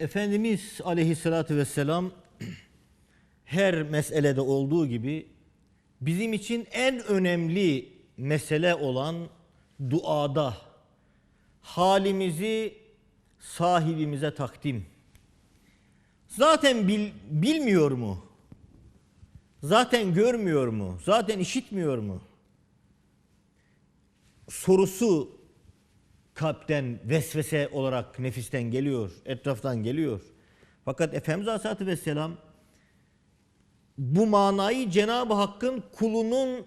Efendimiz aleyhissalatü vesselam her meselede olduğu gibi bizim için en önemli mesele olan duada halimizi sahibimize takdim. Zaten bil- bilmiyor mu? Zaten görmüyor mu? Zaten işitmiyor mu? Sorusu kalpten vesvese olarak nefisten geliyor, etraftan geliyor. Fakat Efendimiz Aleyhisselatü Vesselam bu manayı Cenab-ı Hakk'ın kulunun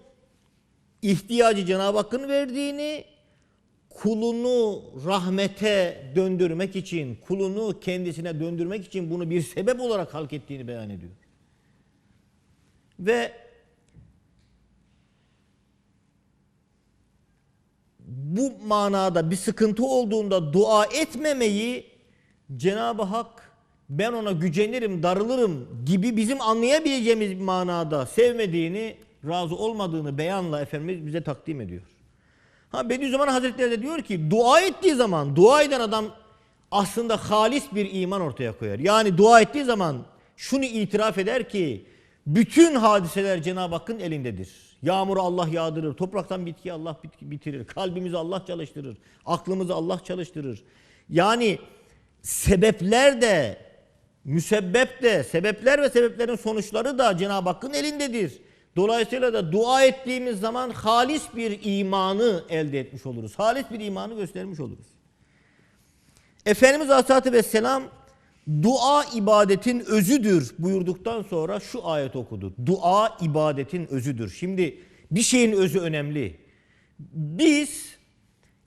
ihtiyacı Cenab-ı Hakk'ın verdiğini kulunu rahmete döndürmek için, kulunu kendisine döndürmek için bunu bir sebep olarak halk ettiğini beyan ediyor. Ve bu manada bir sıkıntı olduğunda dua etmemeyi Cenab-ı Hak ben ona gücenirim, darılırım gibi bizim anlayabileceğimiz bir manada sevmediğini, razı olmadığını beyanla Efendimiz bize takdim ediyor. Ha Bediüzzaman Hazretleri de diyor ki dua ettiği zaman dua eden adam aslında halis bir iman ortaya koyar. Yani dua ettiği zaman şunu itiraf eder ki bütün hadiseler Cenab-ı Hakk'ın elindedir. Yağmuru Allah yağdırır, topraktan bitkiyi Allah bit- bitirir, kalbimizi Allah çalıştırır, aklımızı Allah çalıştırır. Yani sebepler de, müsebbep de, sebepler ve sebeplerin sonuçları da Cenab-ı Hakk'ın elindedir. Dolayısıyla da dua ettiğimiz zaman halis bir imanı elde etmiş oluruz. Halis bir imanı göstermiş oluruz. Efendimiz Aleyhisselatü Vesselam dua ibadetin özüdür buyurduktan sonra şu ayet okudu. Dua ibadetin özüdür. Şimdi bir şeyin özü önemli. Biz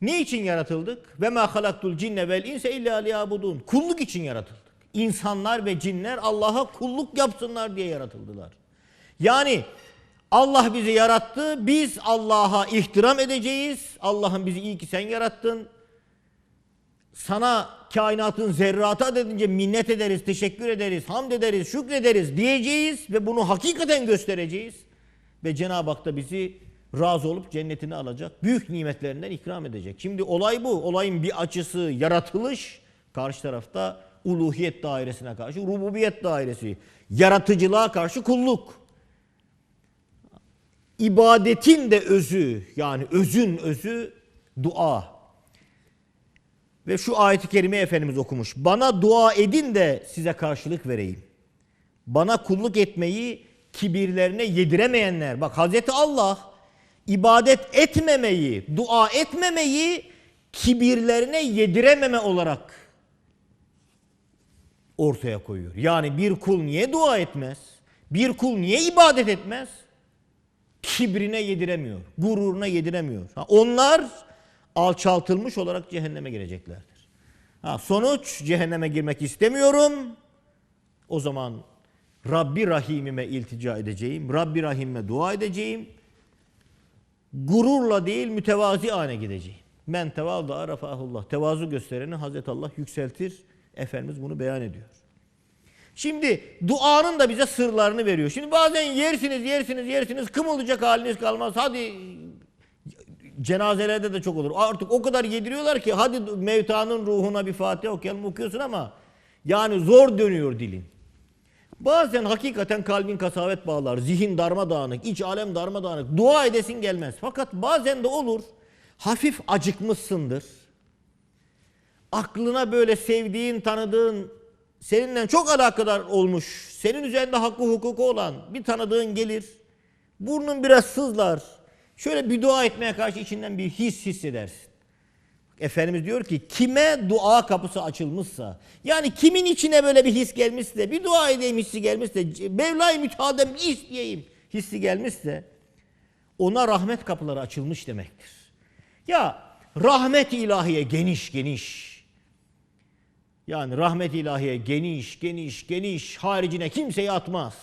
ne için yaratıldık? Ve ma halaktul cinne vel inse illa liyabudun. Kulluk için yaratıldık. İnsanlar ve cinler Allah'a kulluk yapsınlar diye yaratıldılar. Yani Allah bizi yarattı. Biz Allah'a ihtiram edeceğiz. Allah'ım bizi iyi ki sen yarattın. Sana kainatın zerratı adedince minnet ederiz, teşekkür ederiz, hamd ederiz, şükrederiz diyeceğiz ve bunu hakikaten göstereceğiz. Ve Cenab-ı Hak da bizi razı olup cennetine alacak. Büyük nimetlerinden ikram edecek. Şimdi olay bu. Olayın bir açısı yaratılış, karşı tarafta uluhiyet dairesine karşı rububiyet dairesi. Yaratıcılığa karşı kulluk. İbadetin de özü yani özün özü dua. Ve şu ayeti kerime Efendimiz okumuş. Bana dua edin de size karşılık vereyim. Bana kulluk etmeyi kibirlerine yediremeyenler. Bak Hazreti Allah ibadet etmemeyi, dua etmemeyi kibirlerine yedirememe olarak ortaya koyuyor. Yani bir kul niye dua etmez? Bir kul niye ibadet etmez? Kibrine yediremiyor, gururuna yediremiyor. Ha, onlar alçaltılmış olarak cehenneme gireceklerdir. Ha, sonuç cehenneme girmek istemiyorum. O zaman Rabbi Rahim'ime iltica edeceğim. Rabbi Rahim'ime dua edeceğim. Gururla değil mütevazi hale gideceğim. Men tevazı rafahullah. Tevazu göstereni Hazreti Allah yükseltir. Efendimiz bunu beyan ediyor. Şimdi duanın da bize sırlarını veriyor. Şimdi bazen yersiniz, yersiniz, yersiniz, kımıldayacak haliniz kalmaz. Hadi cenazelerde de çok olur. Artık o kadar yediriyorlar ki hadi mevtanın ruhuna bir Fatiha okuyalım okuyorsun ama yani zor dönüyor dilin. Bazen hakikaten kalbin kasavet bağlar, zihin darmadağınık, iç alem darmadağınık, dua edesin gelmez. Fakat bazen de olur, hafif acıkmışsındır. Aklına böyle sevdiğin, tanıdığın, seninle çok alakadar olmuş, senin üzerinde hakkı hukuku olan bir tanıdığın gelir. Burnun biraz sızlar. Şöyle bir dua etmeye karşı içinden bir his hissedersin. Efendimiz diyor ki kime dua kapısı açılmışsa yani kimin içine böyle bir his gelmişse bir dua edeyim hissi gelmişse Mevla-i Müteadem isteyeyim hissi gelmişse ona rahmet kapıları açılmış demektir. Ya rahmet ilahiye geniş geniş yani rahmet ilahiye geniş geniş geniş haricine kimseyi atmaz.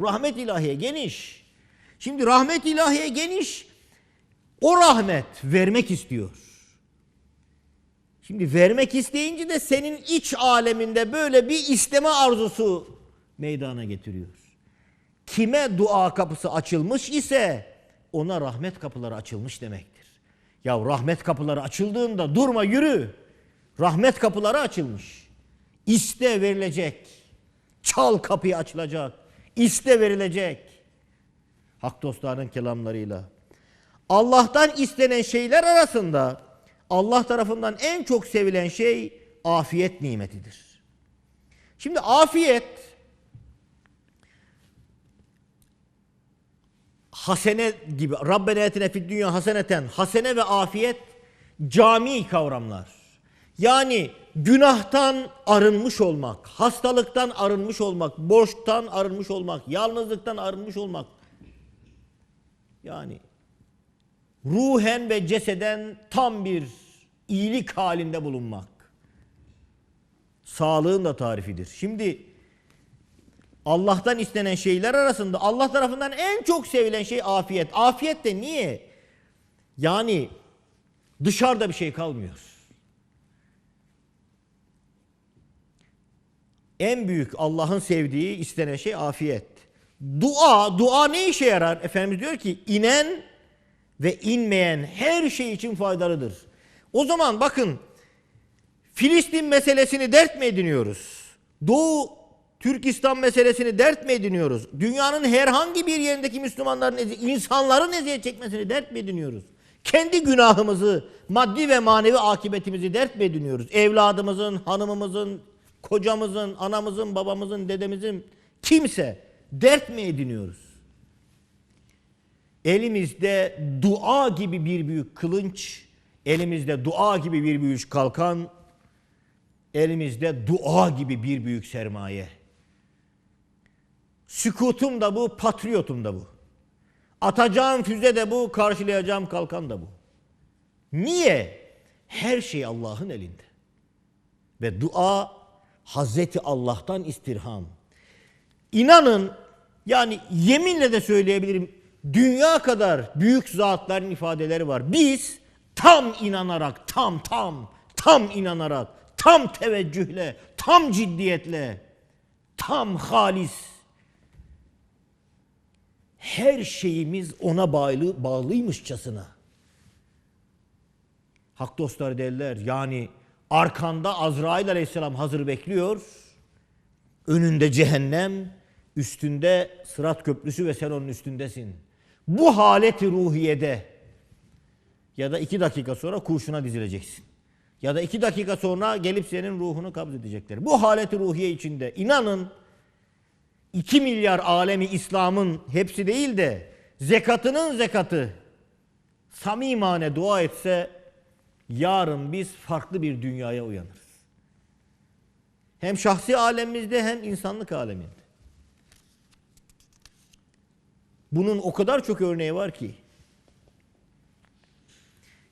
Rahmet ilahiye geniş. Şimdi rahmet ilahiye geniş. O rahmet vermek istiyor. Şimdi vermek isteyince de senin iç aleminde böyle bir isteme arzusu meydana getiriyor. Kime dua kapısı açılmış ise ona rahmet kapıları açılmış demektir. Ya rahmet kapıları açıldığında durma yürü. Rahmet kapıları açılmış. İste verilecek. Çal kapıyı açılacak. İste verilecek. Hak dostlarının kelamlarıyla. Allah'tan istenen şeyler arasında Allah tarafından en çok sevilen şey afiyet nimetidir. Şimdi afiyet hasene gibi Rabbena etine fid dünya haseneten hasene ve afiyet cami kavramlar. Yani günahtan arınmış olmak, hastalıktan arınmış olmak, borçtan arınmış olmak, yalnızlıktan arınmış olmak. Yani ruhen ve ceseden tam bir iyilik halinde bulunmak. Sağlığın da tarifidir. Şimdi Allah'tan istenen şeyler arasında Allah tarafından en çok sevilen şey afiyet. Afiyet de niye? Yani dışarıda bir şey kalmıyor. En büyük Allah'ın sevdiği istenen şey afiyet. Dua, dua ne işe yarar? Efendimiz diyor ki inen ve inmeyen her şey için faydalıdır. O zaman bakın Filistin meselesini dert mi ediniyoruz? Doğu Türkistan meselesini dert mi ediniyoruz? Dünyanın herhangi bir yerindeki Müslümanların, insanların eziyet çekmesini dert mi ediniyoruz? Kendi günahımızı, maddi ve manevi akıbetimizi dert mi ediniyoruz? Evladımızın, hanımımızın, kocamızın, anamızın, babamızın, dedemizin kimse dert mi ediniyoruz? Elimizde dua gibi bir büyük kılınç, elimizde dua gibi bir büyük kalkan, elimizde dua gibi bir büyük sermaye. Sükutum da bu, patriotum da bu. Atacağım füze de bu, karşılayacağım kalkan da bu. Niye? Her şey Allah'ın elinde. Ve dua Hazreti Allah'tan istirham. İnanın yani yeminle de söyleyebilirim dünya kadar büyük zatların ifadeleri var. Biz tam inanarak, tam tam, tam inanarak, tam teveccühle, tam ciddiyetle, tam halis her şeyimiz ona bağlı, bağlıymışçasına. Hak dostları derler yani arkanda Azrail aleyhisselam hazır bekliyor. Önünde cehennem, üstünde sırat köprüsü ve sen onun üstündesin. Bu haleti ruhiyede ya da iki dakika sonra kurşuna dizileceksin. Ya da iki dakika sonra gelip senin ruhunu kabz edecekler. Bu haleti ruhiye içinde inanın 2 milyar alemi İslam'ın hepsi değil de zekatının zekatı samimane dua etse yarın biz farklı bir dünyaya uyanırız. Hem şahsi alemimizde hem insanlık aleminde. Bunun o kadar çok örneği var ki.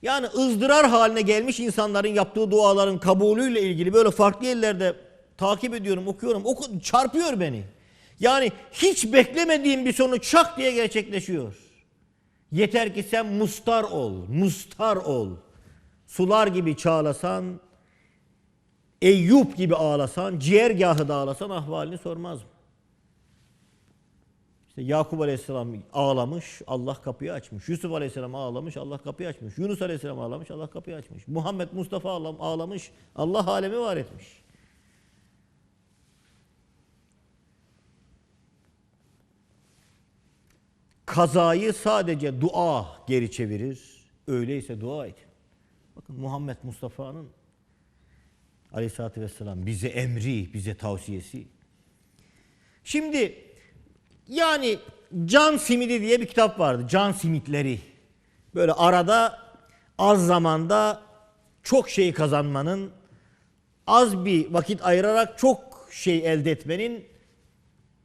Yani ızdırar haline gelmiş insanların yaptığı duaların kabulüyle ilgili böyle farklı yerlerde takip ediyorum, okuyorum. Oku, çarpıyor beni. Yani hiç beklemediğim bir sonuç şak diye gerçekleşiyor. Yeter ki sen mustar ol, mustar ol. Sular gibi çağlasan, Eyüp gibi ağlasan, ciğergahı da ağlasan ahvalini sormaz mı? İşte Yakup Aleyhisselam ağlamış, Allah kapıyı açmış. Yusuf Aleyhisselam ağlamış, Allah kapıyı açmış. Yunus Aleyhisselam ağlamış, Allah kapıyı açmış. Muhammed Mustafa ağlam- ağlamış, Allah alemi var etmiş. Kazayı sadece dua geri çevirir. Öyleyse dua edin. Bakın Muhammed Mustafa'nın Aleyhisselatü Vesselam bize emri, bize tavsiyesi. Şimdi yani Can Simidi diye bir kitap vardı. Can Simitleri. Böyle arada az zamanda çok şey kazanmanın, az bir vakit ayırarak çok şey elde etmenin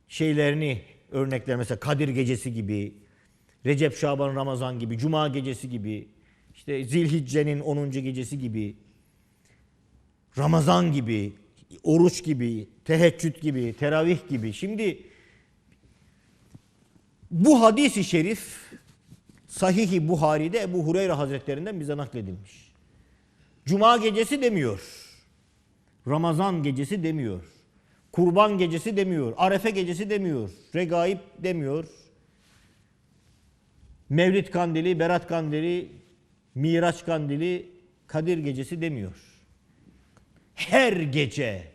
şeylerini örnekler mesela Kadir Gecesi gibi, Recep Şaban Ramazan gibi, Cuma Gecesi gibi, işte Zilhicce'nin 10. gecesi gibi, Ramazan gibi, oruç gibi, teheccüd gibi, teravih gibi. Şimdi bu hadisi şerif Sahih-i Buhari'de Ebu Hureyre Hazretlerinden bize nakledilmiş. Cuma gecesi demiyor. Ramazan gecesi demiyor. Kurban gecesi demiyor. Arefe gecesi demiyor. Regaib demiyor. Mevlid kandili, Berat kandili, Miraç kandili, Kadir gecesi demiyor. Her gece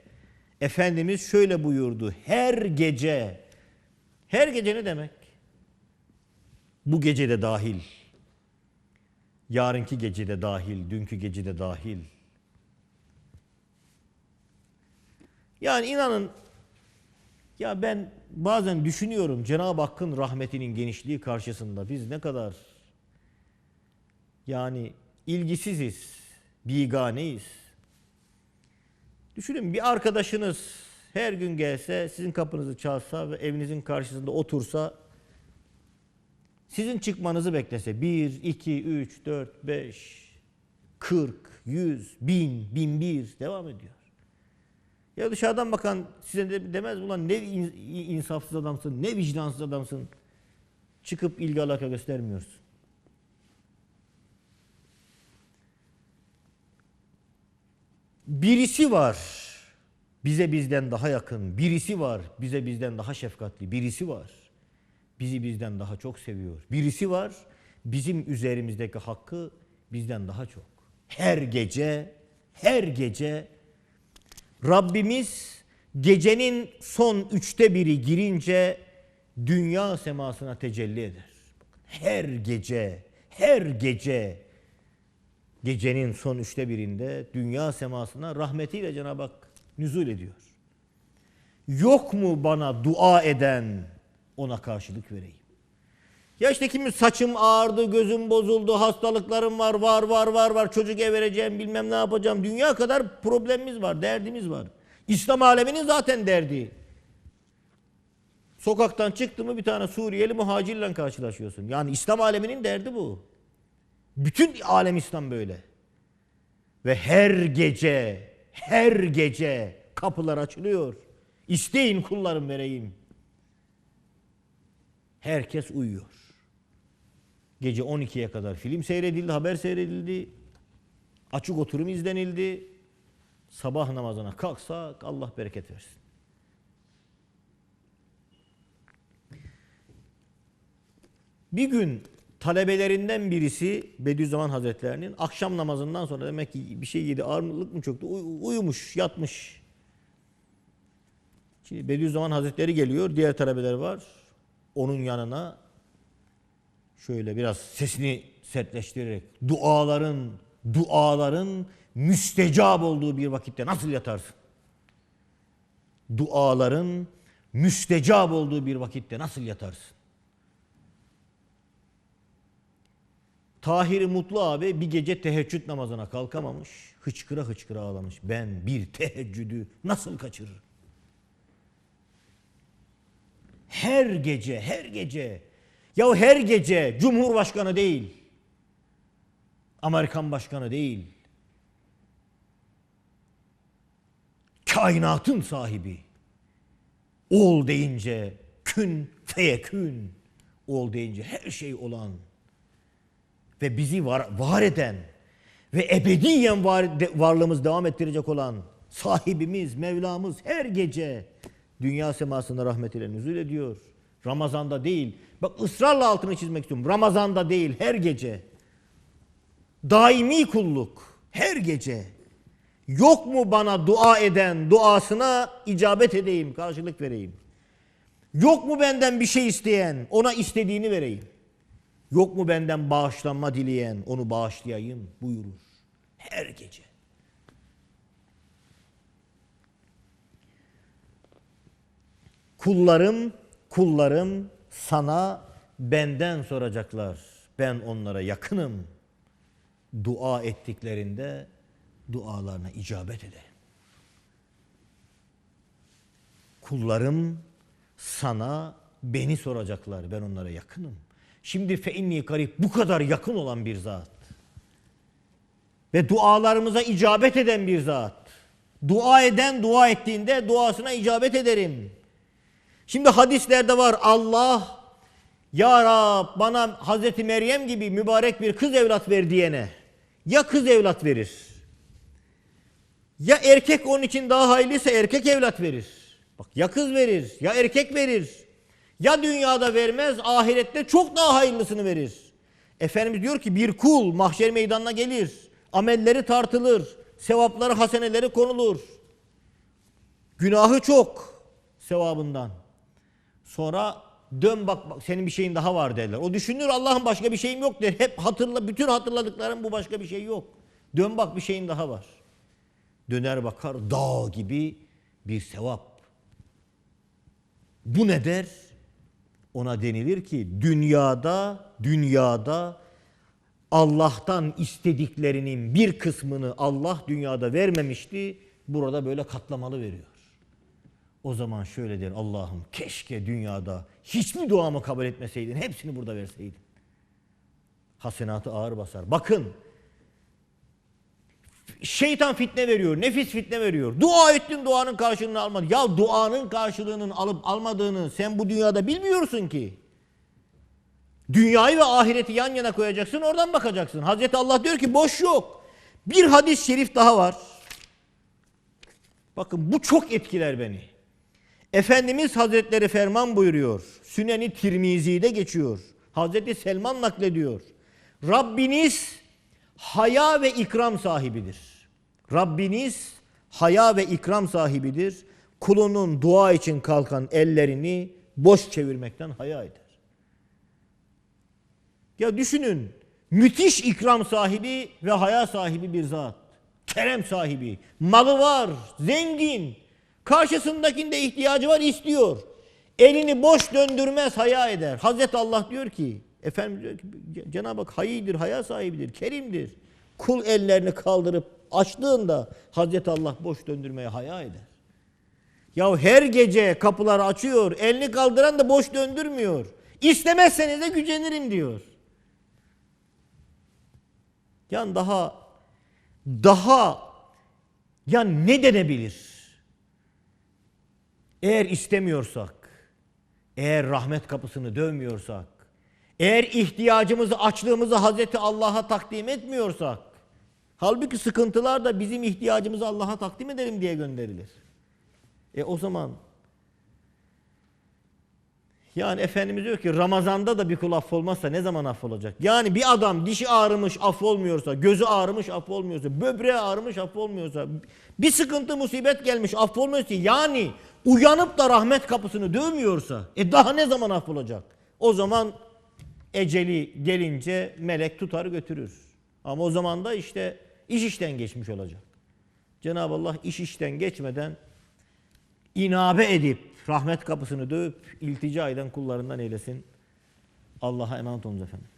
Efendimiz şöyle buyurdu. Her gece, her gece ne demek? Bu gece de dahil. Yarınki gece de dahil, dünkü gece de dahil. Yani inanın ya ben bazen düşünüyorum Cenab-ı Hakk'ın rahmetinin genişliği karşısında biz ne kadar yani ilgisiziz, biganeyiz. Düşünün bir arkadaşınız her gün gelse, sizin kapınızı çalsa ve evinizin karşısında otursa, sizin çıkmanızı beklese 1, 2, 3, 4, 5, 40, 100, 1000, 1001 devam ediyor. Ya dışarıdan bakan size de demez ulan ne in- insafsız adamsın, ne vicdansız adamsın. Çıkıp ilgi alaka göstermiyorsun. Birisi var bize bizden daha yakın, birisi var bize bizden daha şefkatli, birisi var bizi bizden daha çok seviyor. Birisi var bizim üzerimizdeki hakkı bizden daha çok. Her gece, her gece Rabbimiz gecenin son üçte biri girince dünya semasına tecelli eder. Her gece, her gece gecenin son üçte birinde dünya semasına rahmetiyle Cenab-ı Hak nüzul ediyor. Yok mu bana dua eden ona karşılık vereyim? Ya işte kimin saçım ağardı, gözüm bozuldu, hastalıklarım var, var, var, var, var, çocuk ev vereceğim, bilmem ne yapacağım. Dünya kadar problemimiz var, derdimiz var. İslam aleminin zaten derdi. Sokaktan çıktı mı bir tane Suriyeli muhacirle karşılaşıyorsun. Yani İslam aleminin derdi bu. Bütün alem İslam böyle. Ve her gece, her gece kapılar açılıyor. İsteyin kullarım vereyim. Herkes uyuyor. Gece 12'ye kadar film seyredildi, haber seyredildi. Açık oturum izlenildi. Sabah namazına kalksak Allah bereket versin. Bir gün talebelerinden birisi Bediüzzaman Hazretlerinin akşam namazından sonra demek ki bir şey yedi ağırlık mı çöktü uy- uyumuş yatmış. Şimdi Bediüzzaman Hazretleri geliyor diğer talebeler var. Onun yanına şöyle biraz sesini sertleştirerek duaların duaların müstecab olduğu bir vakitte nasıl yatarsın? Duaların müstecab olduğu bir vakitte nasıl yatarsın? Tahir Mutlu abi bir gece teheccüd namazına kalkamamış. Hıçkıra hıçkıra ağlamış. Ben bir teheccüdü nasıl kaçırırım? Her gece, her gece. Ya her gece Cumhurbaşkanı değil. Amerikan başkanı değil. Kainatın sahibi. Ol deyince kün feyekün. Ol deyince her şey olan ve bizi var, var eden ve ebediyen var, varlığımız devam ettirecek olan sahibimiz, Mevlamız her gece dünya semasında rahmetiyle nüzul ediyor. Ramazanda değil. Bak ısrarla altını çizmek istiyorum. Ramazanda değil, her gece. Daimi kulluk, her gece. Yok mu bana dua eden, duasına icabet edeyim, karşılık vereyim. Yok mu benden bir şey isteyen, ona istediğini vereyim. Yok mu benden bağışlanma dileyen onu bağışlayayım buyurur. Her gece. Kullarım, kullarım sana benden soracaklar. Ben onlara yakınım. Dua ettiklerinde dualarına icabet ederim. Kullarım sana beni soracaklar. Ben onlara yakınım. Şimdi fe inni garip bu kadar yakın olan bir zat. Ve dualarımıza icabet eden bir zat. Dua eden dua ettiğinde duasına icabet ederim. Şimdi hadislerde var Allah ya Rab bana Hazreti Meryem gibi mübarek bir kız evlat ver diyene ya kız evlat verir ya erkek onun için daha hayırlıysa erkek evlat verir. Bak ya kız verir ya erkek verir. Ya dünyada vermez ahirette çok daha hayırlısını verir. Efendimiz diyor ki bir kul mahşer meydanına gelir. Amelleri tartılır. Sevapları haseneleri konulur. Günahı çok sevabından. Sonra dön bak, bak senin bir şeyin daha var derler. O düşünür Allah'ın başka bir şeyim yok der. Hep hatırla bütün hatırladıklarım bu başka bir şey yok. Dön bak bir şeyin daha var. Döner bakar dağ gibi bir sevap. Bu ne der? Ona denilir ki dünyada dünyada Allah'tan istediklerinin bir kısmını Allah dünyada vermemişti. Burada böyle katlamalı veriyor. O zaman şöyle der Allah'ım keşke dünyada hiçbir duamı kabul etmeseydin. Hepsini burada verseydin. Hasenatı ağır basar. Bakın şeytan fitne veriyor, nefis fitne veriyor. Dua ettin duanın karşılığını almadın. Ya duanın karşılığının alıp almadığını sen bu dünyada bilmiyorsun ki. Dünyayı ve ahireti yan yana koyacaksın oradan bakacaksın. Hazreti Allah diyor ki boş yok. Bir hadis-i şerif daha var. Bakın bu çok etkiler beni. Efendimiz Hazretleri ferman buyuruyor. Süneni Tirmizi'de geçiyor. Hazreti Selman naklediyor. Rabbiniz haya ve ikram sahibidir. Rabbiniz haya ve ikram sahibidir. Kulunun dua için kalkan ellerini boş çevirmekten haya eder. Ya düşünün müthiş ikram sahibi ve haya sahibi bir zat. Kerem sahibi. Malı var, zengin. Karşısındakinde ihtiyacı var istiyor. Elini boş döndürmez haya eder. Hazreti Allah diyor ki Efendim diyor ki Cenab-ı Hak hayidir, haya sahibidir, kerimdir. Kul ellerini kaldırıp açtığında Hazreti Allah boş döndürmeye haya eder. Ya her gece kapıları açıyor, elini kaldıran da boş döndürmüyor. İstemezseniz de gücenirim diyor. Yani daha daha ya ne denebilir? Eğer istemiyorsak, eğer rahmet kapısını dövmüyorsak, eğer ihtiyacımızı, açlığımızı Hazreti Allah'a takdim etmiyorsak, halbuki sıkıntılar da bizim ihtiyacımızı Allah'a takdim edelim diye gönderilir. E o zaman yani Efendimiz diyor ki Ramazan'da da bir kul affolmazsa ne zaman affolacak? Yani bir adam dişi ağrımış affolmuyorsa, gözü ağrımış affolmuyorsa, böbreği ağrımış affolmuyorsa, bir sıkıntı musibet gelmiş affolmuyorsa yani uyanıp da rahmet kapısını dövmüyorsa e daha ne zaman affolacak? O zaman eceli gelince melek tutar götürür. Ama o zaman da işte iş işten geçmiş olacak. Cenab-ı Allah iş işten geçmeden inabe edip rahmet kapısını dövüp iltica eden kullarından eylesin. Allah'a emanet olunuz efendim.